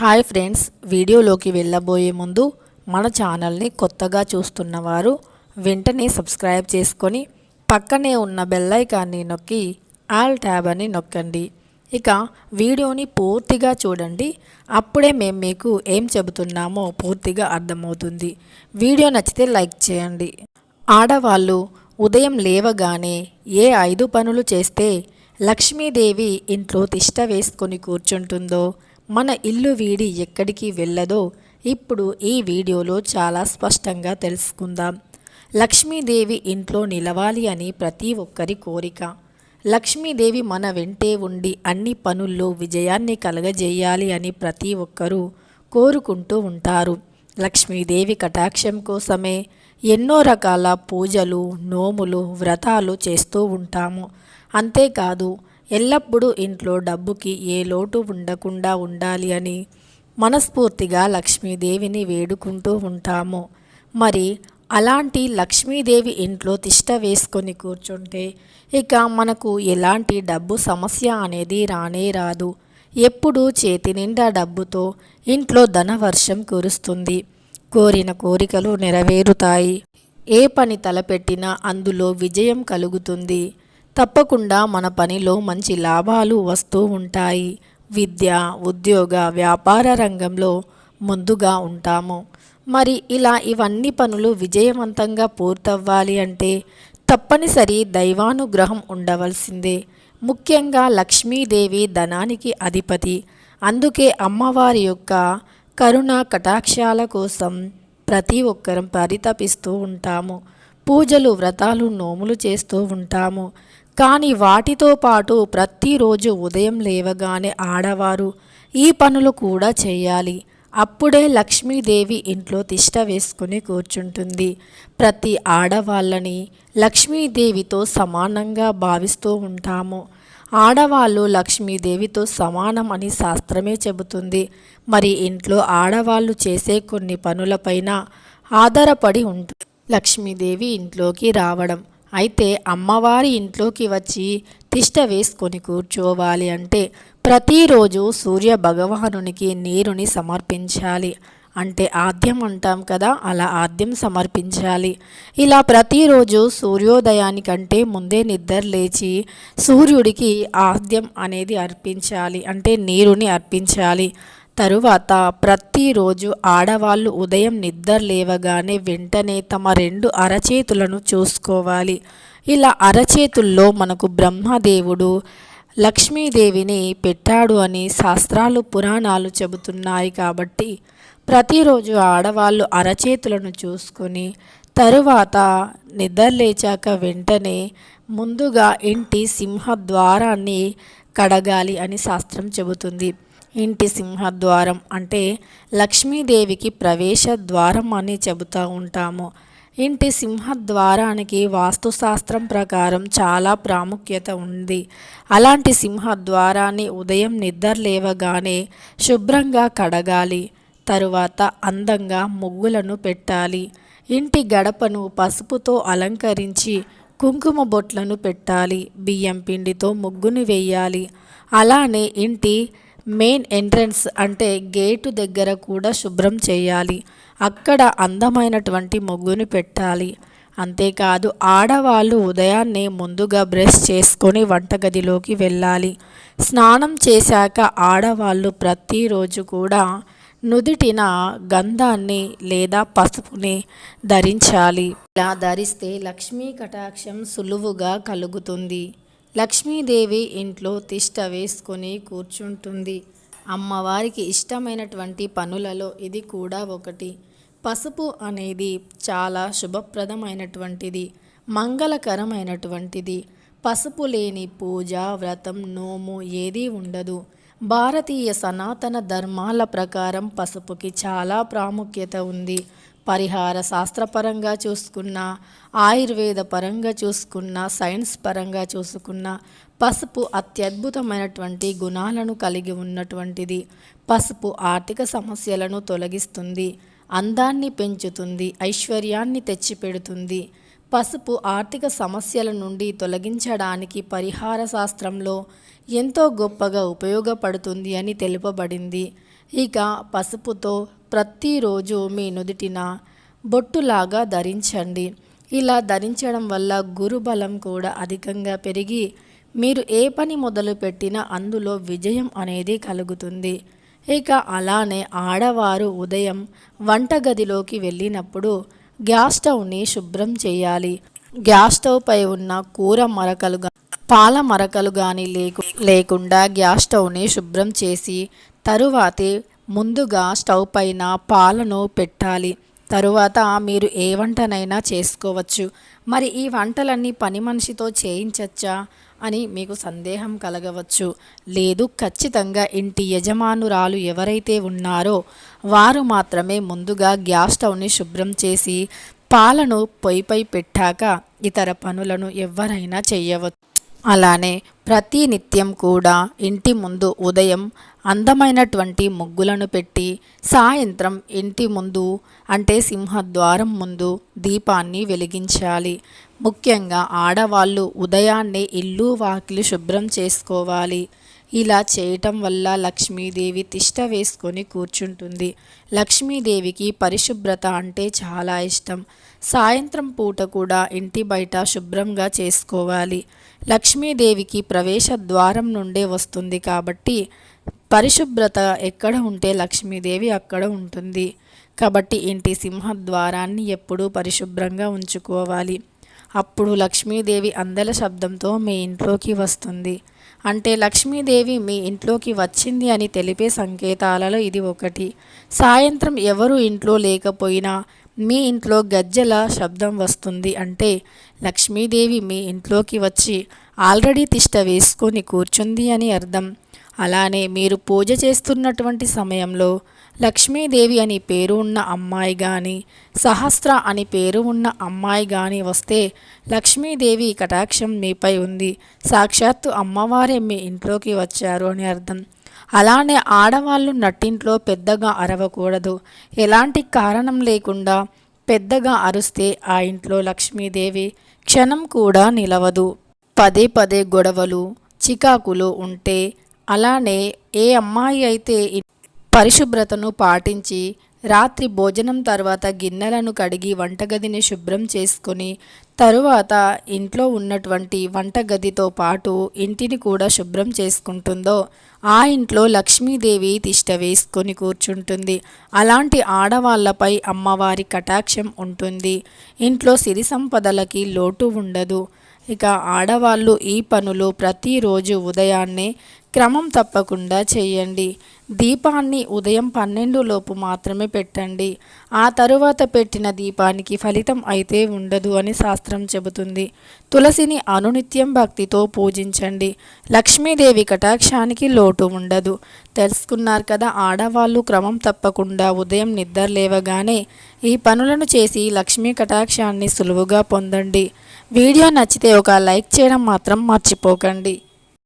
Hi friends వీడియోలోకి వెళ్ళబోయే ముందు మన ఛానల్ని కొత్తగా చూస్తున్నవారు వెంటనే సబ్స్క్రైబ్ చేసుకొని పక్కనే ఉన్న బెల్లైకాన్ని నొక్కి ఆల్ ట్యాబ్ అని నొక్కండి. ఇక వీడియోని పూర్తిగా చూడండి. అప్పుడే మేము మీకు ఏం చెబుతున్నామో పూర్తిగా అర్థమవుతుంది. వీడియో నచ్చితే లైక్ చేయండి. ఆడవాళ్ళు ఉదయం లేవగానే ఏ ఐదు పనులు చేస్తే లక్ష్మీదేవి ఇంట్లో తిష్ట వేసుకొని కూర్చుంటుందో మన ఇల్లు వీడి ఎక్కడికి వెళ్ళదో ఇప్పుడు ఈ వీడియోలో చాలా స్పష్టంగా తెలుసుకుందాం. లక్ష్మీదేవి ఇంట్లో నిలవాలి అని ప్రతి ఒక్కరి కోరిక. లక్ష్మీదేవి మన వెంటే ఉండి అన్ని పనుల్లో విజయాన్ని కలగజేయాలి అని ప్రతి ఒక్కరూ కోరుకుంటూ ఉంటారు. లక్ష్మీదేవి కటాక్షం కోసమే ఎన్నో రకాల పూజలు నోములు వ్రతాలు చేస్తూ ఉంటాము. అంతేకాదు ఎల్లప్పుడూ ఇంట్లో డబ్బుకి ఏ లోటు ఉండకుండా ఉండాలి అని మనస్ఫూర్తిగా లక్ష్మీదేవిని వేడుకుంటూ ఉంటాము. మరి అలాంటి లక్ష్మీదేవి ఇంట్లో తిష్ట వేసుకొని కూర్చుంటే ఇక మనకు ఎలాంటి డబ్బు సమస్య అనేది రానే రాదు. ఎప్పుడూ చేతి నిండా డబ్బుతో ఇంట్లో ధనవర్షం కురుస్తుంది. కోరిన కోరికలు నెరవేరుతాయి. ఏ పని తలపెట్టినా అందులో విజయం కలుగుతుంది. తప్పకుండా మన పనిలో మంచి లాభాలు వస్తూ ఉంటాయి. విద్య ఉద్యోగ వ్యాపార రంగంలో ముందుగా ఉంటాము. మరి ఇలా ఇవన్నీ పనులు విజయవంతంగా పూర్తవ్వాలి అంటే తప్పనిసరి దైవానుగ్రహం ఉండవలసిందే. ముఖ్యంగా లక్ష్మీదేవి ధనానికి అధిపతి. అందుకే అమ్మవారి యొక్క కరుణ కటాక్షాల కోసం ప్రతి ఒక్కరం పరితపిస్తూ ఉంటాము. పూజలు వ్రతాలు నోములు చేస్తూ ఉంటాము. కానీ వాటితో పాటు ప్రతిరోజు ఉదయం లేవగానే ఆడవారు ఈ పనులు కూడా చేయాలి. అప్పుడే లక్ష్మీదేవి ఇంట్లో తిష్ట వేసుకుని కూర్చుంటుంది. ప్రతి ఆడవాళ్ళని లక్ష్మీదేవితో సమానంగా భావిస్తూ ఉంటాము. ఆడవాళ్ళు లక్ష్మీదేవితో సమానం అని శాస్త్రమే చెబుతుంది. మరి ఇంట్లో ఆడవాళ్ళు చేసే కొన్ని పనులపైన ఆధారపడి ఉంటుంది. లక్ష్మీదేవి ఇంట్లోకి రావడం అయితే అమ్మవారి ఇంట్లోకి వచ్చి తిష్ట వేసుకొని కూర్చోవాలి అంటే ప్రతిరోజు సూర్య భగవానునికి నీరుని సమర్పించాలి. అంటే ఆద్యం అంటాం కదా అలా ఆద్యం సమర్పించాలి. ఇలా ప్రతిరోజు సూర్యోదయానికంటే ముందే నిద్ర లేచి సూర్యుడికి ఆద్యం అనేది అర్పించాలి. అంటే నీరుని అర్పించాలి. తరువాత ప్రతిరోజు ఆడవాళ్ళు ఉదయం నిద్ర లేవగానే వెంటనే తమ రెండు అరచేతులను చూసుకోవాలి. ఇలా అరచేతుల్లో మనకు బ్రహ్మదేవుడు లక్ష్మీదేవిని పెట్టాడు అని శాస్త్రాలు పురాణాలు చెబుతున్నాయి కాబట్టి ప్రతిరోజు ఆడవాళ్ళు అరచేతులను చూసుకొని తరువాత నిద్రలేచాక వెంటనే ముందుగా ఇంటి సింహద్వారాన్ని కడగాలి అని శాస్త్రం చెబుతుంది. ఇంటి సింహద్వారం అంటే లక్ష్మీదేవికి ప్రవేశ ద్వారం అని చెబుతూ ఉంటాము. ఇంటి సింహద్వారానికి వాస్తుశాస్త్రం ప్రకారం చాలా ప్రాముఖ్యత ఉంది. అలాంటి సింహద్వారాన్ని ఉదయం నిద్ర లేవగానే శుభ్రంగా కడగాలి తరువాత అందంగా ముగ్గులను పెట్టాలి. ఇంటి గడపను పసుపుతో అలంకరించి కుంకుమ బొట్లను పెట్టాలి బియ్యం పిండితో ముగ్గును వేయాలి. అలానే ఇంటి మెయిన్ ఎంట్రన్స్ అంటే గేటు దగ్గర కూడా శుభ్రం చేయాలి. అక్కడ అందమైనటువంటి ముగ్గుని పెట్టాలి. అంతేకాదు ఆడవాళ్ళు ఉదయాన్నే ముందుగా బ్రష్ చేసుకొని వంటగదిలోకి వెళ్ళాలి. స్నానం చేశాక ఆడవాళ్ళు ప్రతిరోజు కూడా నుదిటిన గంధాన్ని లేదా పసుపుని ధరించాలి. ఇలా ధరిస్తే లక్ష్మీ కటాక్షం సులువుగా కలుగుతుంది. లక్ష్మీదేవి ఇంట్లో తిష్ట వేసుకొని కూర్చుంటుంది. అమ్మవారికి ఇష్టమైనటువంటి పనులలో ఇది కూడా ఒకటి. పసుపు అనేది చాలా శుభప్రదమైనటువంటిది మంగళకరమైనటువంటిది. పసుపు లేని పూజ వ్రతం నోము ఏదీ ఉండదు. భారతీయ సనాతన ధర్మాల ప్రకారం పసుపుకి చాలా ప్రాముఖ్యత ఉంది. పరిహార శాస్త్రపరంగా చూసుకున్న ఆయుర్వేద పరంగా చూసుకున్న సైన్స్ పరంగా చూసుకున్న పసుపు అత్యద్భుతమైనటువంటి గుణాలను కలిగి ఉన్నటువంటిది. పసుపు ఆర్థిక సమస్యలను తొలగిస్తుంది అందాన్ని పెంచుతుంది ఐశ్వర్యాన్ని తెచ్చిపెడుతుంది. పసుపు ఆర్థిక సమస్యల నుండి తొలగించడానికి పరిహార శాస్త్రంలో ఎంతో గొప్పగా ఉపయోగపడుతుంది అని తెలుపబడింది. ఇక పసుపుతో ప్రతిరోజు మీ నుదుటిన బొట్టులాగా ధరించండి. ఇలా ధరించడం వల్ల గురుబలం కూడా అధికంగా పెరిగి మీరు ఏ పని మొదలు పెట్టినా అందులో విజయం అనేది కలుగుతుంది. ఇక అలానే ఆడవారు ఉదయం వంటగదిలోకి వెళ్ళినప్పుడు గ్యాస్ స్టవ్ని శుభ్రం చేయాలి. గ్యాస్ స్టవ్ పై ఉన్న కూర మరకలు పాల మరకలు కానీ లేకు లేకుండా గ్యాస్ స్టవ్ని శుభ్రం చేసి తరువాతే ముందుగా స్టవ్ పైన పాలను పెట్టాలి. తరువాత మీరు ఏ వంటనైనా చేసుకోవచ్చు. మరి ఈ వంటలన్నీ పని మనిషితో చేయించచ్చా? అని మీకు సందేహం కలగవచ్చు. లేదు ఖచ్చితంగా ఇంటి యజమానురాలు ఎవరైతే ఉన్నారో వారు మాత్రమే ముందుగా గ్యాస్ స్టవ్ని శుభ్రం చేసి పాలను పొయ్యిపై పెట్టాక ఇతర పనులను ఎవరైనా చేయవచ్చు అలానే ప్రతి నిత్యం కూడా ఇంటి ముందు ఉదయం అందమైనటువంటి ముగ్గులను పెట్టి సాయంత్రం ఇంటి ముందు అంటే సింహద్వారం ముందు దీపాన్ని వెలిగించాలి. ముఖ్యంగా ఆడవాళ్ళు ఉదయాన్నే ఇల్లు వాకిలి శుభ్రం చేసుకోవాలి. ఇలా చేయటం వల్ల లక్ష్మీదేవి తిష్ట వేసుకొని కూర్చుంటుంది. లక్ష్మీదేవికి పరిశుభ్రత అంటే చాలా ఇష్టం. సాయంత్రం పూట కూడా ఇంటి బయట శుభ్రంగా చేసుకోవాలి. లక్ష్మీదేవికి ప్రవేశ ద్వారం నుండే వస్తుంది కాబట్టి పరిశుభ్రత ఎక్కడ ఉంటే లక్ష్మీదేవి అక్కడ ఉంటుంది. కాబట్టి ఇంటి సింహద్వారాన్ని ఎప్పుడూ పరిశుభ్రంగా ఉంచుకోవాలి. అప్పుడు లక్ష్మీదేవి అందల శబ్దంతో మీ ఇంట్లోకి వస్తుంది. అంటే లక్ష్మీదేవి మీ ఇంట్లోకి వచ్చింది అని తెలిపే సంకేతాలలో ఇది ఒకటి. సాయంత్రం ఎవరు ఇంట్లో లేకపోయినా మీ ఇంట్లో గజ్జల శబ్దం వస్తుంది. అంటే లక్ష్మీదేవి మీ ఇంట్లోకి వచ్చి ఆల్రెడీ తిష్ట వేసుకొని కూర్చుంది అని అర్థం. అలానే మీరు పూజ చేస్తున్నటువంటి సమయంలో లక్ష్మీదేవి అని పేరు ఉన్న అమ్మాయి కానీ సహస్ర అని పేరు ఉన్న అమ్మాయి కానీ వస్తే లక్ష్మీదేవి కటాక్షం మీపై ఉంది. సాక్షాత్తు అమ్మవారే మీ ఇంట్లోకి వచ్చారు అని అర్థం. అలానే ఆడవాళ్ళు నట్టింట్లో పెద్దగా అరవకూడదు. ఎలాంటి కారణం లేకుండా పెద్దగా అరుస్తే ఆ ఇంట్లో లక్ష్మీదేవి క్షణం కూడా నిలవదు. పదే పదే గొడవలు చికాకులు ఉంటే అలానే ఏ అమ్మాయి అయితే పరిశుభ్రతను పాటించి రాత్రి భోజనం తర్వాత గిన్నెలను కడిగి వంటగదిని శుభ్రం చేసుకొని తరువాత ఇంట్లో ఉన్నటువంటి వంటగదితో పాటు ఇంటిని కూడా శుభ్రం చేసుకుంటుందో ఆ ఇంట్లో లక్ష్మీదేవి తిష్ట వేసుకొని కూర్చుంటుంది. అలాంటి ఆడవాళ్ళపై అమ్మవారి కటాక్షం ఉంటుంది. ఇంట్లో సిరి సంపదలకి లోటు ఉండదు. ఇక ఆడవాళ్ళు ఈ పనులు ప్రతిరోజు ఉదయాన్నే క్రమం తప్పకుండా చేయండి. దీపాన్ని ఉదయం పన్నెండు లోపు మాత్రమే పెట్టండి. ఆ తరువాత పెట్టిన దీపానికి ఫలితం అయితే ఉండదు అని శాస్త్రం చెబుతుంది. తులసిని అనునిత్యం భక్తితో పూజించండి. లక్ష్మీదేవి కటాక్షానికి లోటు ఉండదు. తెలుసుకున్నారు కదా ఆడవాళ్ళు క్రమం తప్పకుండా ఉదయం నిద్ర లేవగానే ఈ పనులను చేసి లక్ష్మీ కటాక్షాన్ని సులువుగా పొందండి. వీడియో నచ్చితే ఒక లైక్ చేయడం మాత్రం మర్చిపోకండి.